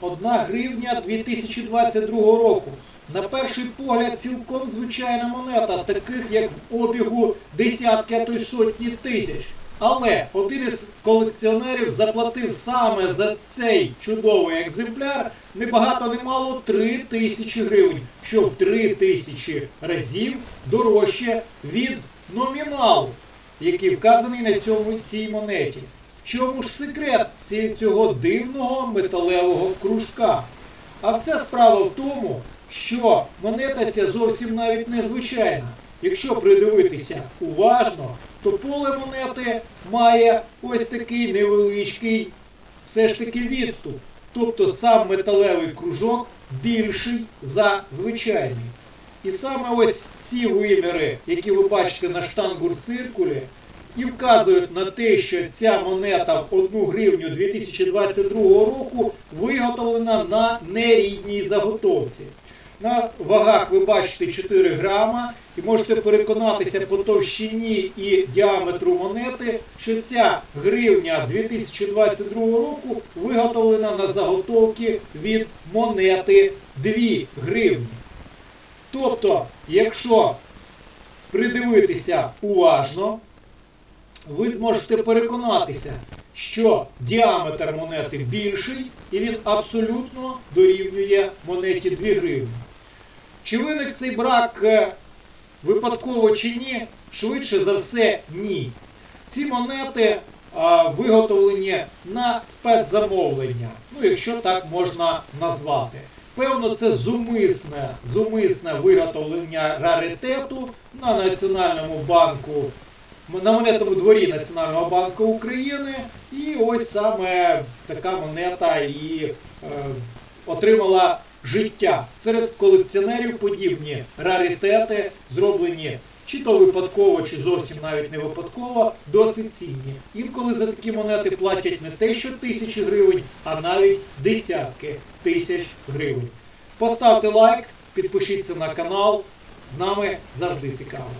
1 гривня 2022 року. На перший погляд цілком звичайна монета, таких як в обігу десятки, то й сотні тисяч. Але один із колекціонерів заплатив саме за цей чудовий екземпляр не багато не мало 3 тисячі гривень, що в 3 тисячі разів дорожче від номіналу, який вказаний на цьому цій монеті. Чому ж секрет цього дивного металевого кружка? А вся справа в тому, що монета ця зовсім навіть не звичайна. Якщо придивитися уважно, то поле монети має ось такий невеличкий все ж таки відступ. Тобто сам металевий кружок більший за звичайний. І саме ось ці виміри, які ви бачите на штангур-циркулі, і вказують на те, що ця монета в 1 гривню 2022 року виготовлена на нерідній заготовці. На вагах ви бачите 4 грама і можете переконатися по товщині і діаметру монети, що ця гривня 2022 року виготовлена на заготовки від монети 2 гривні. Тобто, якщо придивитися уважно, ви зможете переконатися, що діаметр монети більший і він абсолютно дорівнює монеті 2 гривні. Чи виник цей брак е, випадково чи ні? Швидше за все, ні. Ці монети а, виготовлені на спецзамовлення, ну якщо так можна назвати. Певно, це зумисне, зумисне виготовлення раритету на Національному банку, на монетному дворі Національного банку України. І ось саме така монета і е, отримала життя. Серед колекціонерів подібні раритети, зроблені чи то випадково, чи зовсім навіть не випадково, досить цінні. Інколи за такі монети платять не те, що тисячі гривень, а навіть десятки тисяч гривень. Поставте лайк, підпишіться на канал. З нами завжди цікаво.